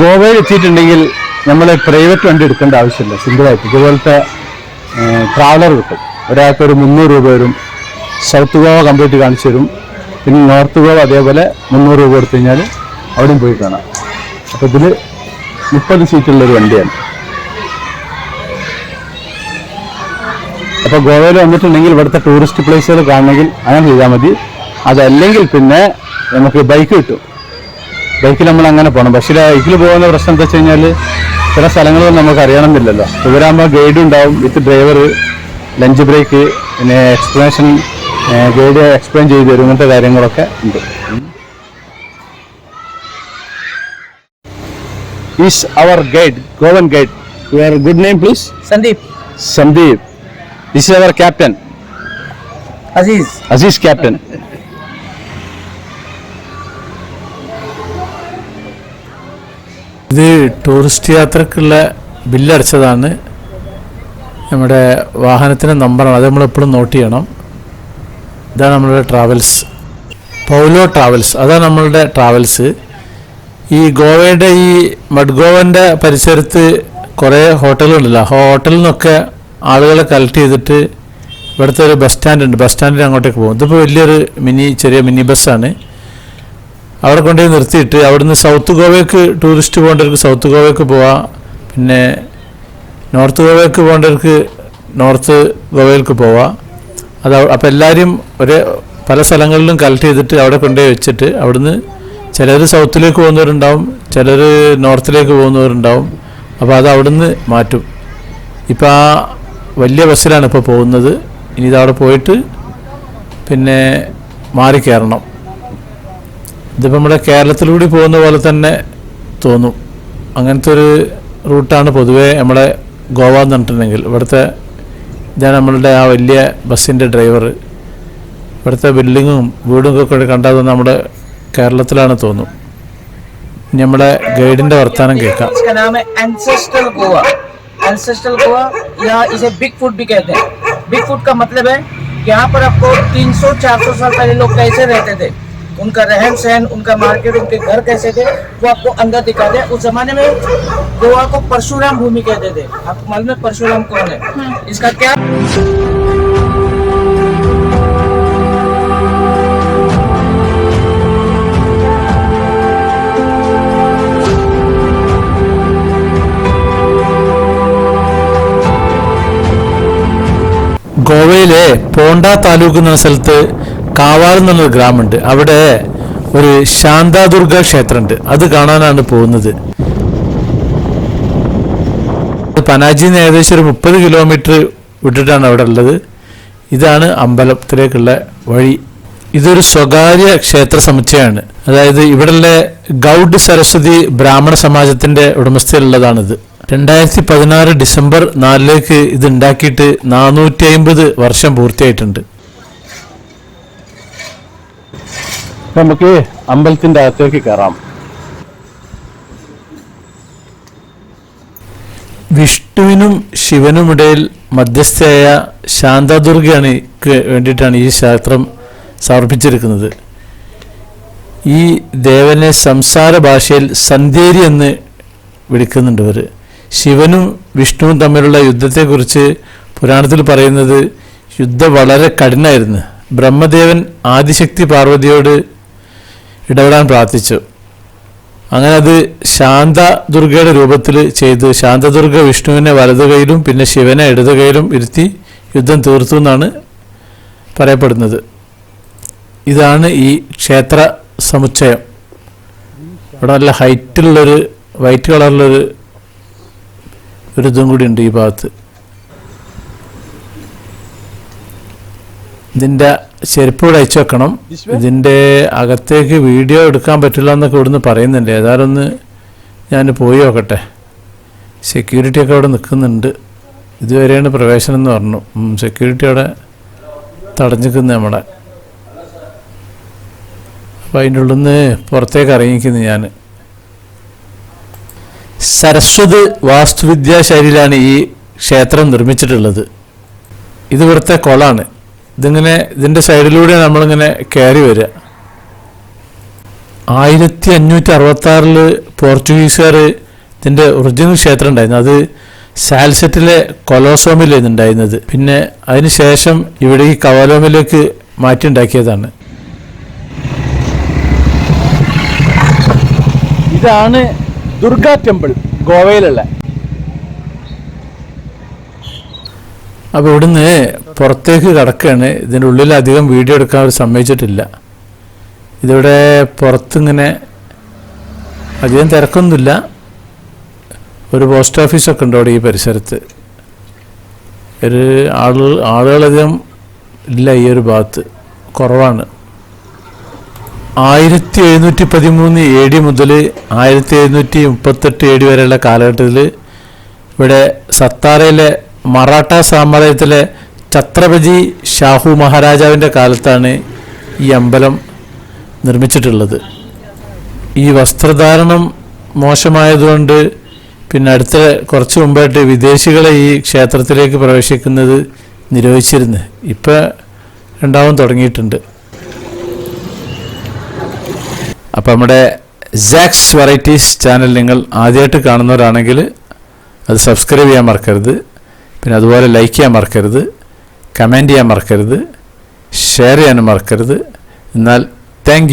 ഗോവയിൽ എത്തിയിട്ടുണ്ടെങ്കിൽ നമ്മൾ പ്രൈവറ്റ് വണ്ടി എടുക്കേണ്ട ആവശ്യമില്ല. സിമ്പിളായിട്ട് ഇതുപോലത്തെ ട്രാവലർ കിട്ടും. ഒരാൾക്ക് ഒരു മുന്നൂറ് രൂപ വരും. സൗത്ത് ഗോവ കംപ്ലീറ്റ് കാണിച്ചു തരും. പിന്നെ നോർത്ത് ഗോവ അതേപോലെ മുന്നൂറ് രൂപ കൊടുത്തു കഴിഞ്ഞാൽ അവിടെയും പോയി കാണാം. അപ്പോൾ ഇതിൽ മുപ്പത് സീറ്റുള്ളൊരു വണ്ടിയാണ്. അപ്പോൾ ഗോവയിൽ വന്നിട്ടുണ്ടെങ്കിൽ ഇവിടുത്തെ ടൂറിസ്റ്റ് പ്ലേസുകൾ കാണണമെങ്കിൽ അങ്ങനെ ചെയ്താൽ മതി. അതല്ലെങ്കിൽ പിന്നെ നമുക്ക് ബൈക്ക് കിട്ടും. ബൈക്കിൽ നമ്മൾ അങ്ങനെ പോകണം ബസ്സിൽ ബൈക്കിൽ പോകുന്ന പ്രശ്നം എന്താ വെച്ച് കഴിഞ്ഞാൽ ചില സ്ഥലങ്ങളൊന്നും നമുക്ക് അറിയണമെന്നില്ലല്ലോ. ഇവരാകുമ്പോൾ ഗൈഡ് ഉണ്ടാവും. വിത്ത് ഡ്രൈവർ ലഞ്ച് ബ്രേക്ക് പിന്നെ എക്സ്പ്ലനേഷൻ ഗൈഡ് എക്സ്പ്ലെയിൻ ചെയ്ത് തരും. ഇങ്ങനത്തെ കാര്യങ്ങളൊക്കെ ഉണ്ട്. Is our guide Goan guide your good name please Sandeep Sandeep is our captain Aziz Aziz captain ഇത് ടൂറിസ്റ്റ് യാത്രക്കുള്ള ബില്ലടച്ചതാണ്. നമ്മുടെ വാഹനത്തിന്റെ നമ്പറാണ്. അത് നമ്മളെപ്പോഴും നോട്ട് ചെയ്യണം. ഇതാണ് നമ്മളുടെ ട്രാവൽസ്. Paulo travels. അതാണ് നമ്മളുടെ ട്രാവൽസ്. ഈ ഗോവയുടെ ഈ മഡ്ഗോവന്റെ പരിസരത്ത് കുറേ ഹോട്ടലുകളുണ്ടല്ലോ ആ ഹോട്ടലിൽ നിന്നൊക്കെ ആളുകളെ കളക്ട് ചെയ്തിട്ട് ഇവിടുത്തെ ഒരു ബസ് സ്റ്റാൻഡ് ഉണ്ട് ബസ് സ്റ്റാൻഡിൽ അങ്ങോട്ടേക്ക് പോകും. ഇതിപ്പോൾ വലിയൊരു മിനി ചെറിയ മിനി ബസ്സാണ്. അവിടെ കൊണ്ടുപോയി നിർത്തിയിട്ട് അവിടുന്ന് സൗത്ത് ഗോവയ്ക്ക് ടൂറിസ്റ്റ് പോകേണ്ടവർക്ക് സൗത്ത് ഗോവയ്ക്ക് പോവാം. പിന്നെ നോർത്ത് ഗോവയ്ക്ക് പോകേണ്ടവർക്ക് നോർത്ത് ഗോവയിലേക്ക് പോവാം. അത് അപ്പോൾ എല്ലാവരും ഒരേ പല സ്ഥലങ്ങളിലും കളക്ട് ചെയ്തിട്ട് അവിടെ കൊണ്ടുപോയി വെച്ചിട്ട് അവിടുന്ന് ചിലർ സൗത്തിലേക്ക് പോകുന്നവരുണ്ടാവും ചിലർ നോർത്തിലേക്ക് പോകുന്നവരുണ്ടാവും. അപ്പോൾ അത് അവിടുന്ന് മാറ്റും. ഇപ്പോൾ ആ വലിയ ബസ്സിലാണ് ഇപ്പോൾ പോകുന്നത്. ഇനി ഇതവിടെ പോയിട്ട് പിന്നെ മാറി കയറണം. ഇതിപ്പോൾ നമ്മുടെ കേരളത്തിലൂടെ പോകുന്ന പോലെ തന്നെ തോന്നും അങ്ങനത്തെ ഒരു റൂട്ടാണ് പൊതുവേ നമ്മുടെ ഗോവ എന്ന് പറഞ്ഞിട്ടുണ്ടെങ്കിൽ ഇവിടുത്തെ ഇതാണ് നമ്മളുടെ ആ വലിയ ബസ്സിൻ്റെ ഡ്രൈവർ ഇവിടുത്തെ ബിൽഡിങ്ങും വീടും ഒക്കെ കണ്ടാൽ തന്നെ നമ്മുടെ കേരളത്തിലാണ് തോന്നും ഇനി നമ്മുടെ ഗൈഡിൻ്റെ വർത്തമാനം കേൾക്കാം इसका नाम है एंसेस्ट्रल गोवा एंसेस्ट्रल गोवा यहाँ इसे बिग फुट भी कहते हैं बिग फुट का मतलब है यहाँ पर आपको 300-400 साल पहले लोग कैसे रहते थे उनका रहन सहन उनका मार्केट उनके घर कैसे थे वो आपको अंदर दिखा दे उस जमाने में गोवा को परशुराम भूमि कहते थे आपको मालूम है परशुराम कौन है इसका क्या ഗോവയിലെ പോണ്ട താലൂക്ക് എന്ന സ്ഥലത്ത് കാവാൽ എന്നൊരു ഗ്രാമമുണ്ട്. അവിടെ ഒരു ശാന്താദുർഗ ക്ഷേത്രമുണ്ട്. അത് കാണാനാണ് പോകുന്നത്. പനാജിന്ന് ഏകദേശം ഒരു മുപ്പത് കിലോമീറ്റർ വിട്ടിട്ടാണ് അവിടെ ഉള്ളത്. ഇതാണ് അമ്പലത്തിലേക്കുള്ള വഴി. ഇതൊരു സ്വകാര്യ ക്ഷേത്ര സമുച്ചയമാണ്. അതായത് ഇവിടെയുള്ള ഗൗഡ് സരസ്വതി ബ്രാഹ്മണ സമാജത്തിന്റെ ഉടമസ്ഥയിലുള്ളതാണിത്. രണ്ടായിരത്തി പതിനാറ് ഡിസംബർ നാലിലേക്ക് ഇത് ഉണ്ടാക്കിയിട്ട് നാനൂറ്റി അമ്പത് വർഷം പൂർത്തിയായിട്ടുണ്ട് അപ്പൊ നമുക്ക് അമ്പലത്തിന്റെ അകത്തേക്ക് കയറാം. വിഷ്ണുവിനും ശിവനുമിടയിൽ മധ്യസ്ഥയായ ശാന്തദുർഗയാണ് വേണ്ടിയിട്ടാണ് ഈ ശാസ്ത്രം സമർപ്പിച്ചിരിക്കുന്നത്. ഈ ദേവനെ സംസാര ഭാഷയിൽ സന്ധ്യേരി എന്ന് വിളിക്കുന്നുണ്ട് ഇവർ ശിവനും വിഷ്ണുവും തമ്മിലുള്ള യുദ്ധത്തെക്കുറിച്ച് പുരാണത്തിൽ പറയുന്നത് യുദ്ധം വളരെ കഠിനായിരുന്നു. ബ്രഹ്മദേവൻ ആദിശക്തി പാർവതിയോട് ഇടപെടാൻ പ്രാർത്ഥിച്ചു. അങ്ങനെ അത് ശാന്ത ദുർഗയുടെ രൂപത്തിൽ ചെയ്ത് ശാന്തദുർഗ വിഷ്ണുവിനെ വലതു കൈയിലും പിന്നെ ശിവനെ ഇടതു കൈയിലും ഇരുത്തി യുദ്ധം തീർത്തു എന്നാണ് പറയപ്പെടുന്നത്. ഇതാണ് ഈ ക്ഷേത്ര സമുച്ചയം. ഇവിടെ നല്ല ഹൈറ്റുള്ളൊരു വൈറ്റ് കളറിലൊരു ഒരു ഇതും കൂടി ഉണ്ട് ഈ ഭാഗത്ത്. ഇതിന്റെ ചെരുപ്പ് ഇവിടെ അയച്ചു വെക്കണം. ഇതിന്റെ അകത്തേക്ക് വീഡിയോ എടുക്കാൻ പറ്റില്ല എന്നൊക്കെ ഇവിടുന്ന് പറയുന്നുണ്ട്. ഏതായാലും ഒന്ന് ഞാൻ പോയി നോക്കട്ടെ. സെക്യൂരിറ്റി ഒക്കെ അവിടെ നിൽക്കുന്നുണ്ട്. ഇതുവരെയാണ് പ്രവേശനം എന്ന് പറഞ്ഞു. സെക്യൂരിറ്റി അവിടെ തടഞ്ഞിരിക്കുന്നത് നമ്മളെ. അപ്പം അതിന്റെ ഉള്ളിൽ നിന്ന് പുറത്തേക്ക് ഇറങ്ങിക്കുന്നു ഞാൻ സരസ്വത് വാസ്തുവിദ്യാ ശൈലിയിലാണ് ഈ ക്ഷേത്രം നിർമ്മിച്ചിട്ടുള്ളത്. ഇത് ഇവിടുത്തെ കുളമാണ്. ഇതിങ്ങനെ ഇതിന്റെ സൈഡിലൂടെ നമ്മളിങ്ങനെ കയറി വരിക. ആയിരത്തി അഞ്ഞൂറ്റി അറുപത്താറിൽ പോർച്ചുഗീസുകാർ ഇതിന്റെ ഒറിജിനൽ ക്ഷേത്രം ഉണ്ടായിരുന്നു. അത് സാൽസെറ്റിലെ കൊലോസോമിൽ ഇതുണ്ടായിരുന്നത് പിന്നെ അതിന് ശേഷം ഇവിടെ ഈ കവലോമിലേക്ക് മാറ്റിയുണ്ടാക്കിയതാണ്. ഇതാണ് ദുർഗ ടെമ്പിൾ ഗോവയിലുള്ള. അപ്പോൾ ഇവിടുന്ന് പുറത്തേക്ക് കിടക്കുകയാണ് ഇതിന്റെ ഉള്ളിൽ അധികം വീഡിയോ എടുക്കാൻ അവർ സമ്മതിച്ചിട്ടില്ല. ഇതിവിടെ പുറത്തിങ്ങനെ അധികം തിരക്കൊന്നുമില്ല. ഒരു പോസ്റ്റ് ഓഫീസൊക്കെ ഉണ്ട് അവിടെ ഈ പരിസരത്ത്. ഒരു ആളുകൾ ആളുകളധികം ഇല്ല ഈ ഒരു ഭാഗത്ത്. കുറവാണ്. ആയിരത്തി എഴുന്നൂറ്റി പതിമൂന്ന് എ ഡി മുതൽ ആയിരത്തി എഴുന്നൂറ്റി മുപ്പത്തെട്ട് എ ഡി വരെയുള്ള കാലഘട്ടത്തിൽ ഇവിടെ സത്താറയിലെ മറാഠ സാമ്രാജ്യത്തിലെ ഛത്രപതി ഷാഹു മഹാരാജാവിന്റെ കാലത്താണ് ഈ അമ്പലം നിർമ്മിച്ചിട്ടുള്ളത്. ഈ വസ്ത്രധാരണം മോശമായതുകൊണ്ട് പിന്നെ അടുത്ത കുറച്ച് മുമ്പായിട്ട് വിദേശികളെ ഈ ക്ഷേത്രത്തിലേക്ക് പ്രവേശിക്കുന്നത് നിരോധിച്ചിരുന്നു. ഇപ്പം രണ്ടാമതും തുടങ്ങിയിട്ടുണ്ട്. അപ്പം നമ്മുടെ സാക്സ് വെറൈറ്റീസ് ചാനൽ നിങ്ങൾ ആദ്യമായിട്ട് കാണുന്നവരാണെങ്കിൽ അത് സബ്സ്ക്രൈബ് ചെയ്യാൻ മറക്കരുത്. പിന്നെ അതുപോലെ ലൈക്ക് ചെയ്യാൻ മറക്കരുത്. കമന്റ് ചെയ്യാൻ മറക്കരുത് ഷെയർ ചെയ്യാനും മറക്കരുത്. എന്നാൽ താങ്ക്